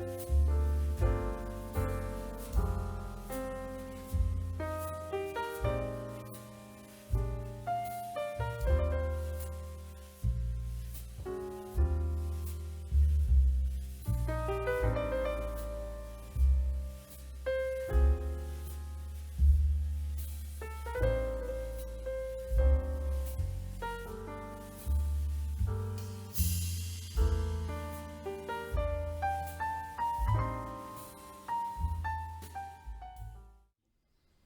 you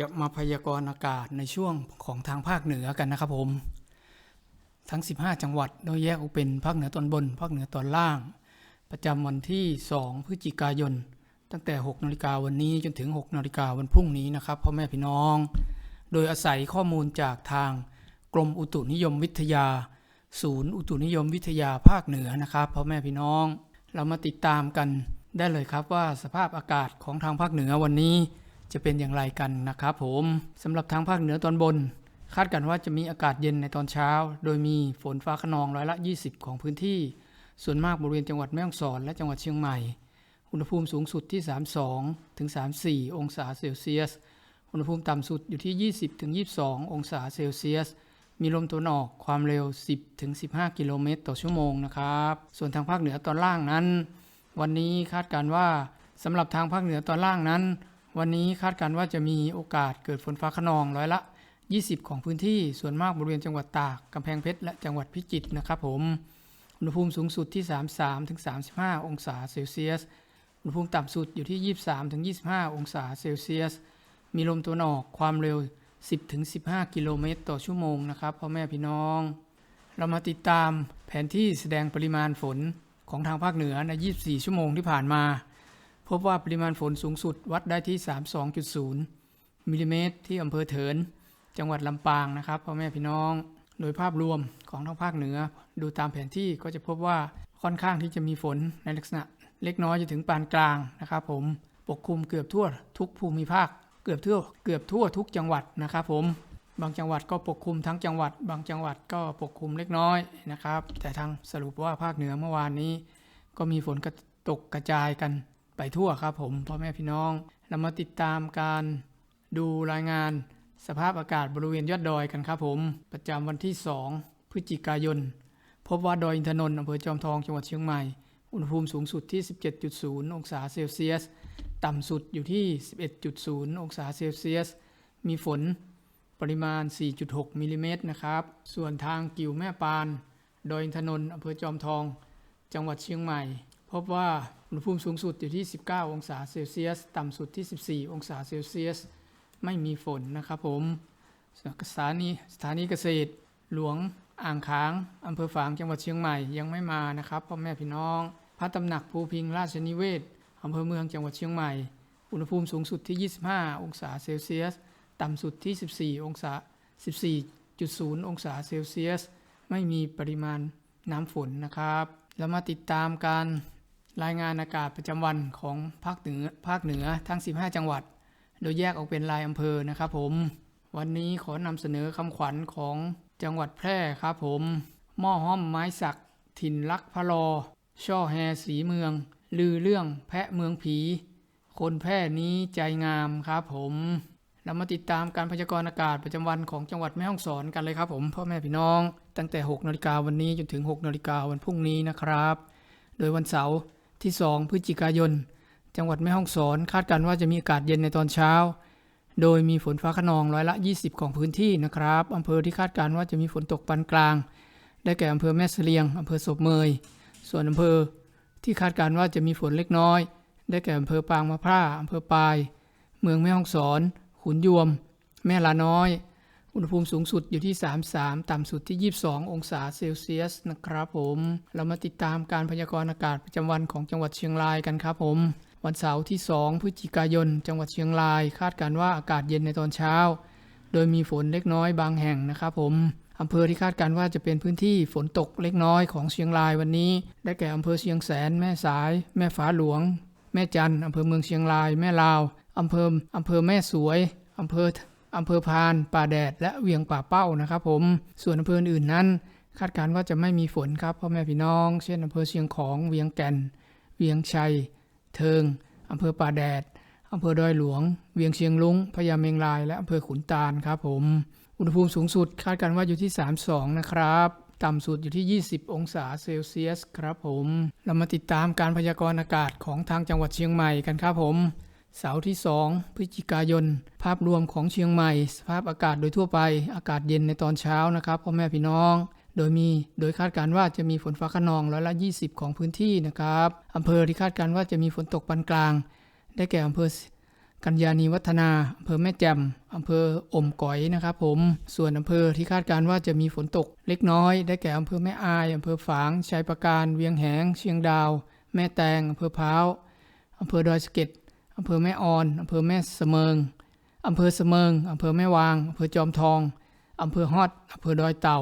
จะมาพยากรณ์อากาศในช่วงของทางภาคเหนือกันนะครับผม ทั้ง 15 จังหวัดโดยแยกออกเป็นภาคเหนือตอนบน ภาคเหนือตอนล่าง ประจำวันที่ 2 พฤศจิกายน ตั้งแต่ 6นาฬิกาวันนี้จนถึง 6นาฬิกาวันพรุ่งนี้นะครับพ่อแม่พี่น้อง โดยอาศัยข้อมูลจากทางกรมอุตุนิยมวิทยา ศูนย์อุตุนิยมวิทยาภาคเหนือนะครับพ่อแม่พี่น้อง เรามาติดตามกันได้เลยครับว่าสภาพอากาศของทางภาคเหนือวันนี้ จะเป็นอย่างไรกันนะครับผมสำหรับทางภาคเหนือตอนบน คาดกันว่าจะมีอากาศเย็นในตอนเช้า โดยมีฝนฟ้าขนองร้อยละ 20 ของพื้นที่ ส่วนมากบริเวณจังหวัดแม่ฮ่องสอนและจังหวัดเชียงใหม่ อุณหภูมิสูงสุดที่ 32ถึง34 องศาเซลเซียส อุณหภูมิต่ำสุดอยู่ที่ 20ถึง22 องศาเซลเซียสมีลมตะวันออกความเร็ว 10 ถึง 15 กิโลเมตรต่อชั่วโมงนะครับ ส่วนทางภาคเหนือตอนล่างนั้น วันนี้คาดการณ์ว่าสำหรับทางภาคเหนือตอนล่างนั้น วันนี้คาดการณ์ว่าจะมีโอกาสเกิดฝนฟ้าขนองร้อยละ 20 ของพื้นที่ส่วนมากบริเวณจังหวัดตากกำแพงเพชรและจังหวัดพิจิตรนะครับผมอุณหภูมิสูงสุดที่ 33-35 องศาเซลเซียสอุณหภูมิต่ำสุดอยู่ที่ 23-25 องศาเซลเซียส มีลมตะวันออกความเร็ว 10-15 กิโลเมตรต่อชั่วโมงนะครับพ่อแม่พี่น้อง เรามาติดตามแผนที่แสดงปริมาณฝนของทางภาคเหนือใน 24 ชั่วโมงที่ผ่านมา พบว่าปริมาณฝนสูงสุดวัดได้ที่ 32.0มิลลิเมตรที่อำเภอเถิน จังหวัดลำปางนะครับพ่อแม่พี่น้อง โดยภาพรวมของทางภาคเหนือ ดูตามแผนที่ก็จะพบว่าค่อนข้างที่จะมีฝนในลักษณะ เล็กน้อยจนถึงปานกลางนะครับผมปกคลุมเกือบทั่วทุกภูมิภาค เกือบทั่วเกือบทั่วทุกจังหวัดนะครับผมบางจังหวัดก็ปกคลุมทั้งจังหวัด บางจังหวัดก็ปกคลุมเล็กน้อยนะครับ แต่ทางสรุปว่าภาคเหนือเมื่อวานนี้ ก็มีฝนกระตกกระจายกัน ไปทั่วครับผมพ่อแม่พี่น้อง เรามาติดตามการดูรายงานสภาพอากาศบริเวณยอดดอยกันครับผม ประจำวันที่ 2 พฤศจิกายน พบว่าดอยอินทนนท์อำเภอจอมทองจังหวัดเชียงใหม่ อุณหภูมิสูงสุดที่ 17.0 องศาเซลเซียส ต่ำสุดอยู่ที่ 11.0 องศาเซลเซียส มีฝนปริมาณ 4.6มิลลิเมตรนะครับ ส่วนทางกิ่วแม่ปาน ดอยอินทนนท์อำเภอจอมทอง จังหวัดเชียงใหม่ พบว่า อุณหภูมิสูงสุดอยู่ที่ 19 องศาเซลเซียส ต่ำสุดที่ 14 องศาเซลเซียส ไม่มีฝนนะครับผมสถานีสถานีเกษตร หลวงอ่างค้างอำเภอฝางจังหวัดเชียงใหม่ยังไม่มานะครับพ่อแม่พี่น้อง พระตำหนักภูพิงราชนิเวศอำเภอเมืองจังหวัดเชียงใหม่ อุณหภูมิสูงสุดที่ 25 องศาเซลเซียส ต่ำสุดที่ 14 องศา 14.0 องศาเซลเซียส ไม่มีปริมาณน้ำฝนนะครับ แล้วมาติดตามการ รายงานอากาศประจำวันของภาคเหนือภาคเหนือทั้ง 15 จังหวัด โดยแยกออกเป็นรายอำเภอนะครับผม วันนี้ขอนำเสนอคำขวัญของจังหวัดแพร่ครับผมหม้อห้อมไม้สัก ถิ่นรักพะลอ ช่อแฮสีเมือง ลือเรื่องแพะเมืองผี คนแพร่นี้ใจงามครับผมเรามาติดตามการพยากรณ์อากาศประจำวันของจังหวัดแม่ฮ่องสอนกันเลยครับผมพ่อแม่พี่น้อง ตั้งแต่6นาฬิกาวันนี้จนถึง6นาฬิกาวันพรุ่งนี้นะครับ โดยวันเสาร์ ที่ 2 พฤศจิกายน จังหวัดแม่ฮ่องสอนคาดการว่าจะมีอากาศเย็นในตอนเช้า โดยมีฝนฟ้าขนองร้อยละ 20 ของพื้นที่นะครับอำเภอที่คาดการว่าจะมีฝนตกปานกลาง ได้แก่อำเภอแม่เสลียงอำเภอศพเมย ส่วนอำเภอที่คาดการว่าจะมีฝนเล็กน้อย ได้แก่อำเภอปางมะพร้าอำเภอปาย เมืองแม่ฮ่องสอน ขุนยวม แม่ลาน้อย อุณหภูมิสูงสุดอยู่ที่ 33 ต่ำสุดที่ 22 องศาเซลเซียสนะครับผม เรามาติดตามการพยากรณ์อากาศประจำวันของจังหวัดเชียงรายกันครับผม วันเสาร์ที่ 2 พฤศจิกายน จังหวัดเชียงราย คาดการว่าอากาศเย็นในตอนเช้า โดยมีฝนเล็กน้อยบางแห่งนะครับผมอำเภอที่คาดการว่าจะเป็นพื้นที่ฝนตกเล็กน้อยของเชียงรายวันนี้ ได้แก่อำเภอเชียงแสน แม่สาย แม่ฟ้าหลวง แม่จันอำเภอเมืองเชียงราย แม่ลาวอำเภออำเภอแม่สวยอำเภอ อำเภอพาน ป่าแดด และเวียงป่าเป้านะครับผม ส่วนอำเภออื่นนั้น คาดการณ์ว่าจะไม่มีฝนครับพ่อแม่พี่น้อง เช่นอำเภอเชียงของ เวียงแก่น เวียงชัย เทิงอำเภอป่าแดดอำเภอดอยหลวง เวียงเชียงลุงพญาเมงราย และอำเภอขุนตาลครับผม อุณหภูมิสูงสุดคาดการณ์ว่าอยู่ที่ 32 นะครับ ต่ำสุดอยู่ที่ 20 องศาเซลเซียสครับผม เรามาติดตามการพยากรณ์อากาศของทางจังหวัดเชียงใหม่กันครับผม เสาร์ที่ 2 พฤศจิกายน ภาพรวมของเชียงใหม่ สภาพอากาศโดยทั่วไป อากาศเย็นในตอนเช้านะครับพ่อแม่พี่น้อง โดยมีโดยคาดการณ์ว่าจะมีฝนฟ้าขนองร้อยละ 20 ของพื้นที่นะครับอำเภอที่คาดการณ์ว่าจะมีฝนตกปานกลาง ได้แก่อำเภอกัญญาณีวัฒนาอำเภอแม่แจ่มอำเภออมก๋อยนะครับผม ส่วนอำเภอที่คาดการณ์ว่าจะมีฝนตกเล็กน้อย ได้แก่อำเภอแม่อายอำเภอฝางชัยประการ เวียงแหง เชียงดาว แม่แตงอำเภอพร้าวอำเภอดอยสะเก็ด อำเภอแม่ออนอำเภอแม่เสมิงอำเภอเสมิงอำเภอแม่วางอำเภอจอมทองอำเภอฮอดอำเภอดอยเต่า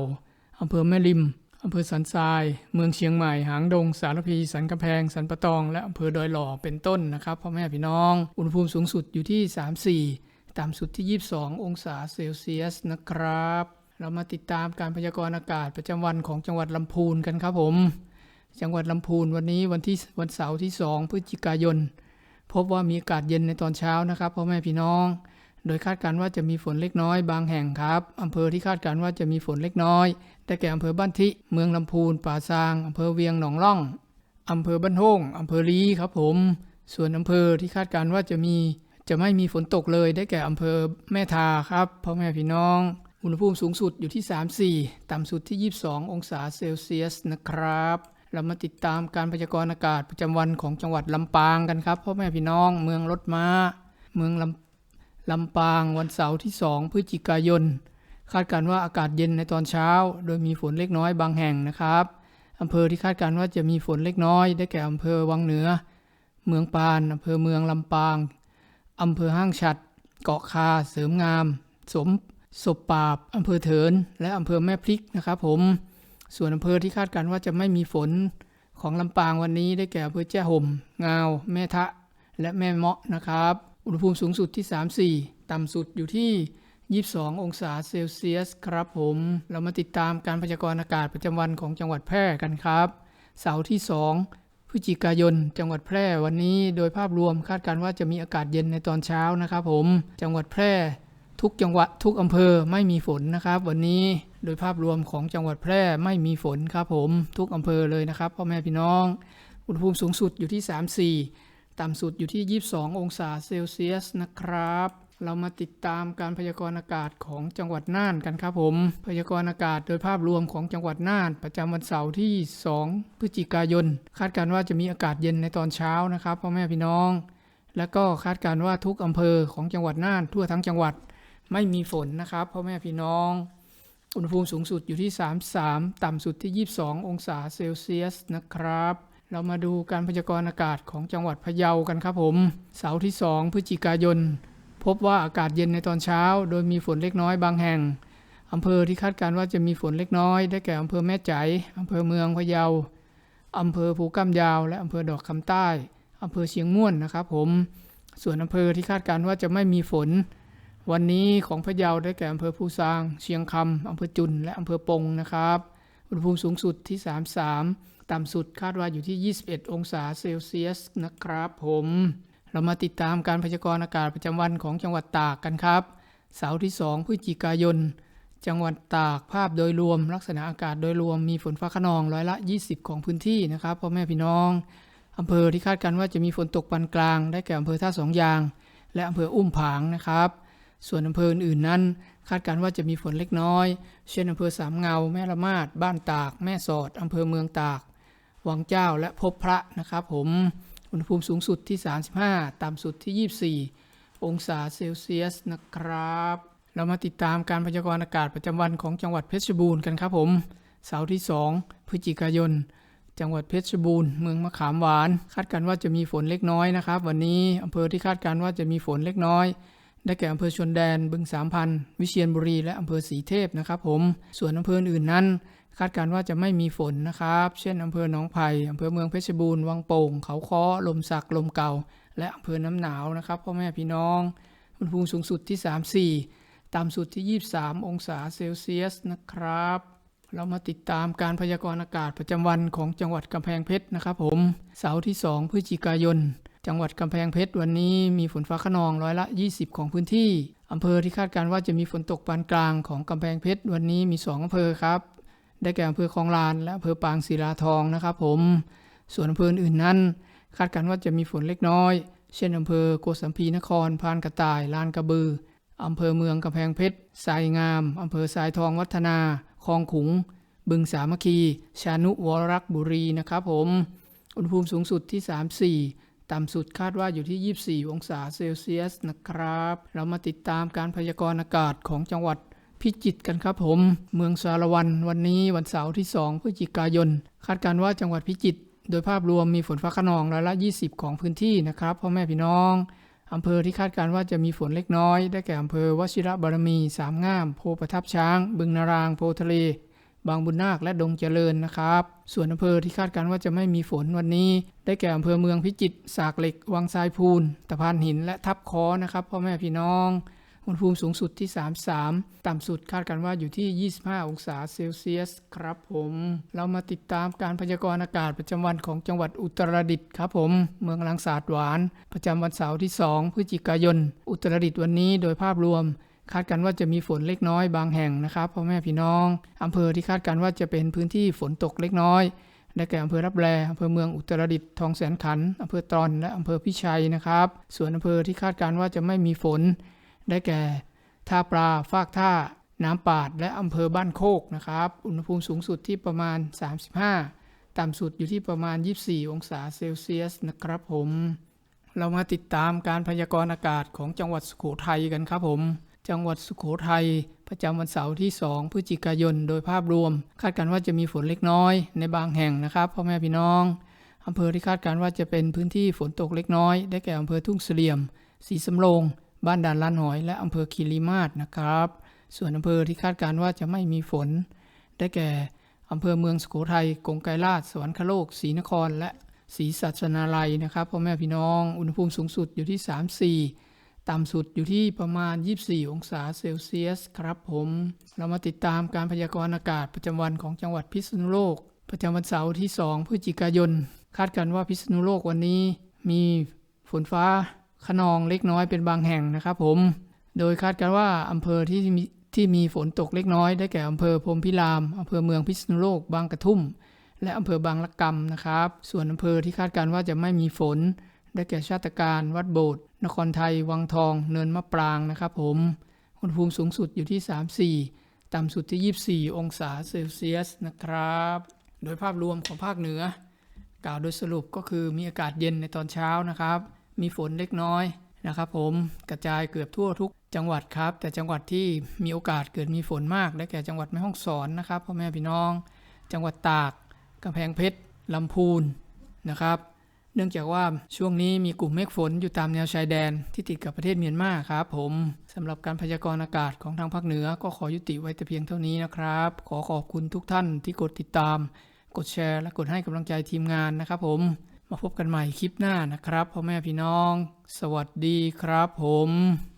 อำเภอแม่ริมอำเภอสันทราย เมืองเชียงใหม่ หางดง สารพี สันกำแพง สันปะตอง และอำเภอดอยหล่อ เป็นต้นนะครับพ่อแม่พี่น้อง อุณหภูมิสูงสุดอยู่ที่ 34 ต่ำสุดที่ 22 องศาเซลเซียสนะครับ เรามาติดตามการพยากรณ์อากาศประจำวันของจังหวัดลำพูนกันครับผม จังหวัดลำพูนวันนี้วันที่วันเสาร์ที่ 2 พฤศจิกายน พบว่ามีอากาศเย็นในตอนเช้านะครับพ่อแม่พี่น้อง โดยคาดการณ์ว่าจะมีฝนเล็กน้อยบางแห่งครับอำเภอที่คาดการณ์ว่าจะมีฝนเล็กน้อยได้แก่อำเภอบ้านทิ เมืองลำพูน ป่าซางอำเภอเวียงหนองล่องอำเภอบ้านโฮงอำเภอลีครับผม ส่วนอำเภอที่คาดการณ์ว่าจะมีจะไม่มีฝนตกเลยได้แก่อำเภอแม่ทาครับพ่อแม่พี่น้อง อุณหภูมิสูงสุดอยู่ที่ 34 ต่ำสุดที่ 22 องศาเซลเซียสนะครับ เรามาติดตามการพยากรณ์อากาศประจำวันของจังหวัดลำปางกันครับพ่อแม่พี่น้องเมืองรถม้า เมืองลำลำปางวันเสาร์ที่ 2 พฤศจิกายน คาดการณ์ว่าอากาศเย็นในตอนเช้า โดยมีฝนเล็กน้อยบางแห่งนะครับอำเภอที่คาดการณ์ว่าจะมีฝนเล็กน้อย ได้แก่อำเภอวังเหนือ เมืองปานอำเภอเมืองลำปางอำเภอห้างฉัด เกาะคา เสริมงาม สมศพปราบอำเภอเถิน และอำเภอแม่พริกนะครับผม ส่วนอำเภอที่คาดการณ์ว่าจะไม่มีฝนของลำปางวันนี้ได้แก่อำเภอแจ้ห่ม งาว แม่ทะ และแม่เมาะนะครับ อุณหภูมิสูงสุดที่ 34 ต่ำสุดอยู่ที่ 22 องศาเซลเซียสครับผม เรามาติดตามการพยากรณ์อากาศประจำวันของจังหวัดแพร่กันครับ เสาร์ที่ 2 พฤศจิกายน จังหวัดแพร่วันนี้โดยภาพรวมคาดการณ์ว่าจะมีอากาศเย็นในตอนเช้านะครับผม จังหวัดแพร่ ทุกจังหวัดทุกอำเภอไม่มีฝนนะครับ วันนี้ โดยภาพรวมของจังหวัดแพร่ไม่มีฝนครับผมทุกอำเภอเลยนะครับพ่อแม่พี่น้อง อุณหภูมิสูงสุดอยู่ที่ 34 ต่ำสุดอยู่ที่ 22 องศาเซลเซียสนะครับ เรามาติดตามการพยากรณ์อากาศของจังหวัดน่านกันครับผม พยากรณ์อากาศโดยภาพรวมของจังหวัดน่าน ประจำวันเสาร์ที่ 2 พฤศจิกายน คาดการณ์ว่าจะมีอากาศเย็นในตอนเช้านะครับพ่อแม่พี่น้อง และก็คาดการณ์ว่าทุกอำเภอของจังหวัดน่านทั่วทั้งจังหวัดไม่มีฝนนะครับพ่อแม่พี่น้อง อุณหภูมิสูงสุดอยู่ที่ 33 ต่ำสุดที่ 22 องศาเซลเซียสนะครับ เรามาดูการพยากรณ์อากาศของจังหวัดพะเยากันครับผม เสาร์ที่ 2 พฤศจิกายน พบว่าอากาศเย็นในตอนเช้า โดยมีฝนเล็กน้อยบางแห่งอำเภอที่คาดการณ์ว่าจะมีฝนเล็กน้อย ได้แก่อำเภอแม่ใจอำเภอเมืองพะเยาอำเภอภูกำยาว และอำเภอดอกคำใต้อำเภอเชียงม่วนนะครับผม ส่วนอำเภอที่คาดการณ์ว่าจะไม่มีฝน วันนี้ของพะเยาได้แก่อำเภอภูซาง เชียงคำอำเภอจุน และอำเภอปงนะครับ อุณหภูมิสูงสุดที่ 33 ต่ำสุดคาดว่าอยู่ที่ 21 องศาเซลเซียสนะครับผม เรามาติดตามการพยากรณ์อากาศประจำวันของจังหวัดตากกันครับ เสาร์ที่ 2 พฤศจิกายน จังหวัดตากภาพโดยรวม ลักษณะอากาศโดยรวมมีฝนฟ้าขนองร้อยละ 20 ของพื้นที่นะครับพ่อแม่พี่น้องอำเภอที่คาดการณ์ว่าจะมีฝนตกปานกลาง ได้แก่อำเภอท่าสองยาง และอำเภออุ้มผางนะครับ ส่วนอำเภออื่นๆนั้น คาดการณ์ว่าจะมีฝนเล็กน้อย เช่นอำเภอสามเงา แม่ละมาด บ้านตาก แม่สอดอำเภอเมืองตาก วังเจ้าและพบพระนะครับผม อุณหภูมิสูงสุดที่ 35 ต่ำสุดที่ 24 องศาเซลเซียสนะครับ เรามาติดตามการพยากรณ์อากาศประจำวันของจังหวัดเพชรบูรณ์กันครับผม เสาร์ที่ 2 พฤศจิกายนจังหวัดเพชรบูรณ์เมืองมะขามหวาน คาดการณ์ว่าจะมีฝนเล็กน้อยนะครับ วันนี้อำเภอที่คาดการณ์ว่าจะมีฝนเล็กน้อย ได้แก่อำเภอชนแดนบึงสามพันวิเชียรบุรี และอำเภอสีเทพนะครับผม ส่วนอำเภออื่นนั้น คาดการณ์ว่าจะไม่มีฝนนะครับ เช่นอำเภอหนองไผ่อำเภอเมืองเพชรบูรณ์ วังโป่ง เขาค้อ ลมสัก ลมเก่า และอำเภอน้ำหนาวนะครับพ่อแม่พี่น้อง อุณหภูมิสูงสุดที่ 34 ต่ำสุดที่ 23 องศาเซลเซียสนะครับ เรามาติดตามการพยากรณ์อากาศประจำวันของจังหวัดกำแพงเพชรนะครับผม เสาร์ที่ 2 พฤศจิกายน จังหวัดกำแพงเพชรวันนี้มีฝนฟ้าขนองร้อยละ 20 ของพื้นที่อำเภอที่คาดการณ์ว่าจะมีฝนตกปานกลางของกำแพงเพชรวันนี้มี 2อำเภอครับ ได้แก่อำเภอคลองลาน และอำเภอปางศิลาทองนะครับผม ส่วนอำเภออื่นนั้น คาดการณ์ว่าจะมีฝนเล็กน้อย เช่นอำเภอโกสัมพีนครพานกระต่ายลานกระบืออำเภอเมืองกำแพงเพชรทรายงามอำเภอทรายทองวัฒนาคลองขุง บึงสามัคคี ชานุวรรักษ์บุรีนะครับผม อุณหภูมิสูงสุดที่ 34 ต่ำสุดคาดว่าอยู่ที่ 24 องศาเซลเซียสนะครับ เรามาติดตามการพยากรณ์อากาศของจังหวัดพิจิตรกันครับผม เมืองสารวันวันนี้วันเสาร์ที่ 2 พฤศจิกายน คาดการว่าจังหวัดพิจิตรโดยภาพรวมมีฝนฟ้าขนองร้อยละ 20 ของพื้นที่นะครับพ่อแม่พี่น้องอำเภอที่คาดการว่าจะมีฝนเล็กน้อย ได้แก่อำเภอวชิระบารมี สามงาม โพประทับช้าง บึงนาราง โพทะเล บางบุญนาคและดงเจริญนะครับ ส่วนอำเภอที่คาดการณ์ว่าจะไม่มีฝนวันนี้ ได้แก่อำเภอเมืองพิจิตรสากเหล็ก วังทรายพูนตะพานหินและทับคอนะครับพ่อแม่พี่น้องอุณหภูมิสูงสุดที่ 33 ต่ำสุดคาดการณ์ว่าอยู่ที่ 25 องศาเซลเซียสครับผม เรามาติดตามการพยากรณ์อากาศประจำวันของจังหวัดอุตรดิตถ์ครับผม เมืองลังสาดหวาน ประจำวันเสาร์ที่ 2 พฤศจิกายน อุตรดิตถ์วันนี้โดยภาพรวม คาดการณ์ว่าจะมีฝนเล็กน้อยบางแห่งนะครับพ่อแม่พี่น้องอำเภอที่คาดการณ์ว่าจะเป็นพื้นที่ฝนตกเล็กน้อยได้แก่อำเภอรับแลอำเภอเมืองอุตรดิตถ์ทองแสนขันอำเภอตรอนและอำเภอพิชัยนะครับ ส่วนอำเภอที่คาดการณ์ว่าจะไม่มีฝน ได้แก่ท่าปลาฟากท่า น้ำปาด และอำเภอบ้านโคกนะครับ อุณหภูมิสูงสุดที่ประมาณ 35 ต่ำสุดอยู่ที่ประมาณ 24 องศาเซลเซียสนะครับผม เรามาติดตามการพยากรณ์อากาศของจังหวัดสุโขทัยกันครับผม จังหวัดสุโขทัยประจำวันเสาร์ที่ 2 พฤศจิกายน โดยภาพรวม คาดการณ์ว่าจะมีฝนเล็กน้อยในบางแห่งนะครับพ่อแม่พี่น้องอำเภอที่คาดการณ์ว่าจะเป็นพื้นที่ฝนตกเล็กน้อย ได้แก่อำเภอทุ่งเสลี่ยมสีสำโรง บ้านด่านลานหอย และอำเภอคีรีมาศนะครับ ส่วนอำเภอที่คาดการณ์ว่าจะไม่มีฝน ได้แก่อำเภอเมืองสุโขทัยกงไกรลาดสวรรคโลกศรีนคร และศรีสัชนาลัยนะครับพ่อแม่พี่น้อง อุณหภูมิสูงสุดอยู่ที่ 34 ต่ำสุดอยู่ที่ประมาณ 24 องศาเซลเซียสครับผม เรามาติดตามการพยากรณ์อากาศประจำวันของจังหวัดพิษณุโลก ประจำวันเสาร์ที่ 2 พฤศจิกายน คาดการณ์ว่าพิษณุโลกวันนี้ มีฝนฟ้าขนองเล็กน้อยเป็นบางแห่งนะครับผม โดยคาดการณ์ว่าอำเภอที่มีที่มีฝนตกเล็กน้อยได้แก่อำเภอพรมพิรามอำเภอเมืองพิษณุโลก บางกระทุ่ม และอำเภอบางละกำนะครับ ส่วนอำเภอที่คาดการณ์ว่าจะไม่มีฝน ได้แก่ชาติการ วัดโบสถ์นครไทย วังทอง เนินมะปรางนะครับผมอุณหภูมิสูงสุดอยู่ที่ 34 ต่ำสุดที่ 24 องศาเซลเซียสนะครับ โดยภาพรวมของภาคเหนือ กล่าวโดยสรุปก็คือมีอากาศเย็นในตอนเช้านะครับ มีฝนเล็กน้อยนะครับผมกระจายเกือบทั่วทุกจังหวัดครับ แต่จังหวัดที่มีโอกาสเกิดมีฝนมาก ได้แก่จังหวัดแม่ฮ่องสอนนะครับพ่อแม่พี่น้อง จังหวัดตากกำแพงเพชรลำพูนนะครับ เนื่องจากว่าช่วงนี้มีกลุ่มเมฆฝนอยู่ตามแนวชายแดนที่ติดกับประเทศเมียนมาครับผมสำหรับการพยากรณ์อากาศของทางภาคเหนือก็ขอยุติไว้แต่เพียงเท่านี้นะครับ ขอขอบคุณทุกท่านที่กดติดตาม กดแชร์ และกดให้กำลังใจทีมงานนะครับผม มาพบกันใหม่คลิปหน้านะครับพ่อแม่พี่น้อง สวัสดีครับผม